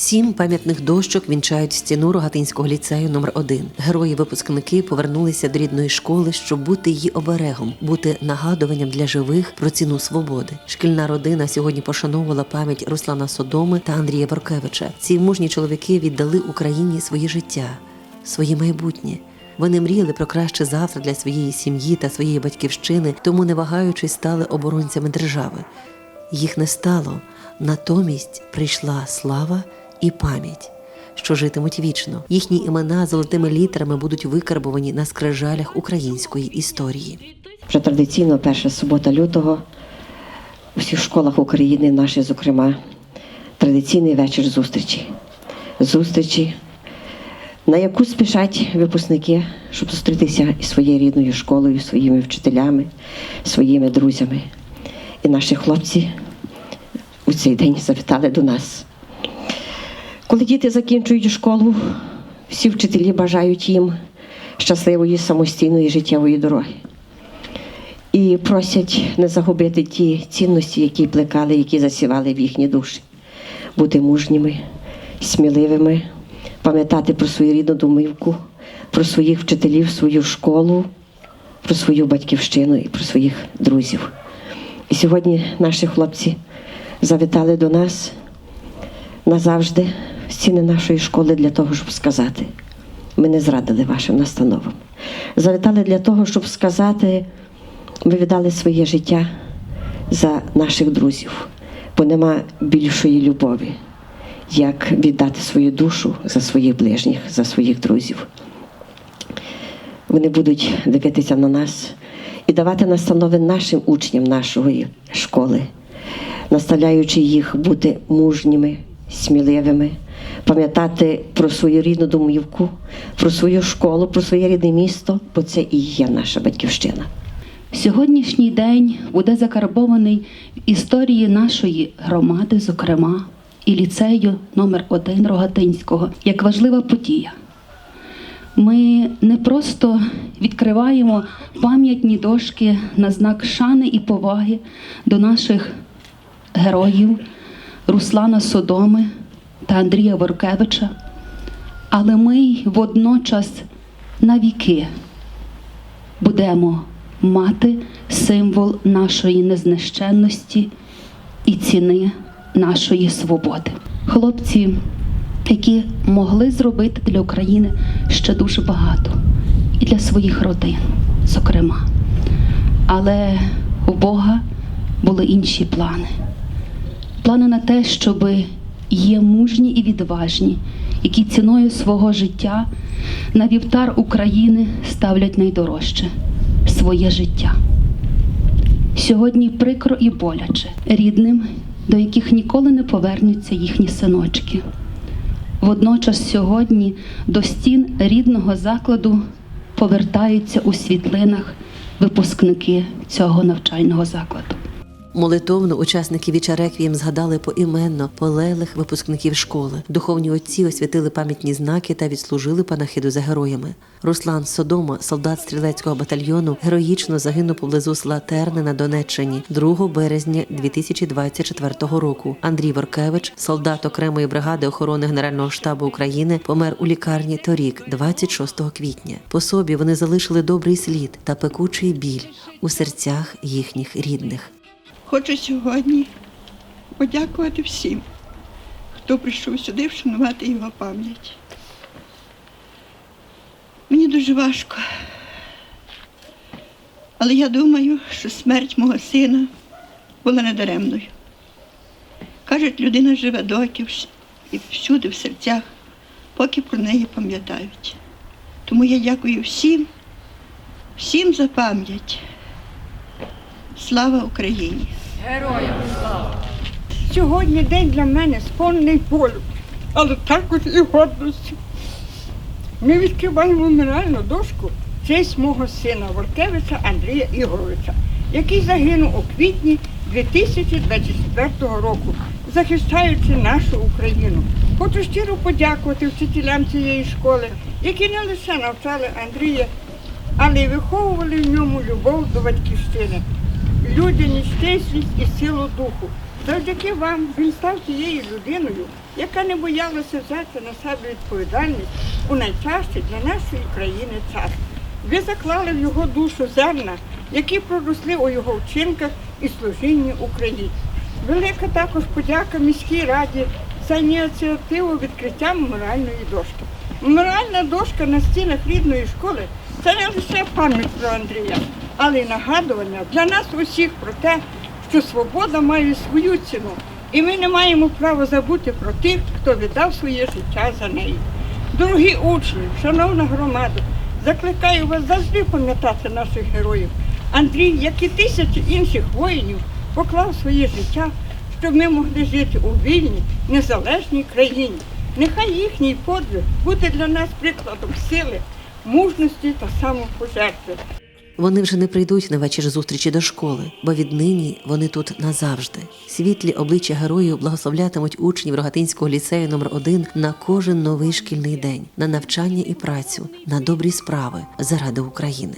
Сім пам'ятних дощок вінчають стіну Рогатинського ліцею номер 1 Герої-випускники повернулися до рідної школи, щоб бути її оберегом, бути нагадуванням для живих про ціну свободи. Шкільна родина сьогодні пошановувала пам'ять Руслана Содоми та Андрія Воркевича. Ці мужні чоловіки віддали Україні своє життя, своє майбутнє. Вони мріяли про краще завтра для своєї сім'ї та своєї батьківщини, тому не вагаючись стали оборонцями держави. Їх не стало, натомість прийшла слава і пам'ять, що житимуть вічно. Їхні імена золотими літерами будуть викарбовані на скрижалях української історії. Вже традиційно перша субота лютого у всіх школах України, наші, зокрема, традиційний вечір зустрічі. Зустрічі, на яку спішать випускники, щоб зустрітися із своєю рідною школою, своїми вчителями, своїми друзями. І наші хлопці у цей день завітали до нас. Коли діти закінчують школу, всі вчителі бажають їм щасливої самостійної життєвої дороги. І просять не загубити ті цінності, які плекали, які засівали в їхні душі, бути мужніми, сміливими, пам'ятати про свою рідну домівку, про своїх вчителів, свою школу, про свою батьківщину і про своїх друзів. І сьогодні наші хлопці завітали до нас назавжди стіни нашої школи для того, щоб сказати. Ми не зрадили вашим настановам. Завітали для того, щоб сказати, ми віддали своє життя за наших друзів, бо нема більшої любові, як віддати свою душу за своїх ближніх, за своїх друзів. Вони будуть дивитися на нас і давати настанови нашим учням нашої школи, наставляючи їх бути мужніми, сміливими, пам'ятати про свою рідну домівку, про свою школу, про своє рідне місто, бо це і є наша батьківщина. Сьогоднішній день буде закарбований в історії нашої громади, зокрема, і ліцею номер 1 Рогатинського, як важлива подія. Ми не просто відкриваємо пам'ятні дошки на знак шани і поваги до наших героїв Руслана Содоми та Андрія Воркевича, але ми водночас навіки будемо мати символ нашої незнищенності і ціни нашої свободи. Хлопці, які могли зробити для України ще дуже багато, і для своїх родин, зокрема. Але у Бога були інші плани. Плани на те, щоб є мужні і відважні, які ціною свого життя на вівтар України ставлять найдорожче своє життя. Сьогодні прикро і боляче рідним, до яких ніколи не повернуться їхні синочки. Водночас сьогодні до стін рідного закладу повертаються у світлинах випускники цього навчального закладу. Молитовно учасники віча реквієм згадали поіменно полеглих випускників школи. Духовні отці освятили пам'ятні знаки та відслужили панахиду за героями. Руслан Содома, солдат стрілецького батальйону, героїчно загинув поблизу села Терни на Донеччині 2 березня 2024 року. Андрій Воркевич, солдат окремої бригади охорони Генерального штабу України, помер у лікарні торік, 26 квітня. По собі вони залишили добрий слід та пекучий біль у серцях їхніх рідних. Хочу сьогодні подякувати всім, хто прийшов сюди вшанувати його пам'ять. Мені дуже важко, але я думаю, що смерть мого сина була недаремною. Кажуть, людина живе доки і всюди в серцях, поки про неї пам'ятають. Тому я дякую всім, всім за пам'ять. Слава Україні! Сьогодні день для мене сповнений болю, але також і гордості. Ми відкриваємо меморіальну дошку честь мого сина Воркевича Андрія Ігоровича, який загинув у квітні 2024 року, захищаючи нашу Україну. Хочу щиро подякувати вчителям цієї школи, які не лише навчали Андрія, але й виховували в ньому любов до батьківщини, людяність, чесність і силу духу. Завдяки вам він став тією людиною, яка не боялася взяти на себе відповідальність у найчастіше для нашої країни час. Ви заклали в його душу зерна, які проросли у його вчинках і служінні Україні. Велика також подяка міській раді за ініціативу відкриття меморіальної дошки. Меморіальна дошка на стінах рідної школи це не лише пам'ять про Андрія, але й нагадування для нас усіх про те, що свобода має свою ціну, і ми не маємо права забути про тих, хто віддав своє життя за неї. Дорогі учні, шановна громада, закликаю вас завжди пам'ятати наших героїв. Андрій, як і тисячі інших воїнів, поклав своє життя, щоб ми могли жити у вільній, незалежній країні. Нехай їхній подвиг буде для нас прикладом сили, мужності та самопожертви. Вони вже не прийдуть на вечір зустрічі до школи, бо віднині вони тут назавжди. Світлі обличчя героїв благословлятимуть учнів Рогатинського ліцею номер 1 на кожен новий шкільний день, на навчання і працю, на добрі справи заради України.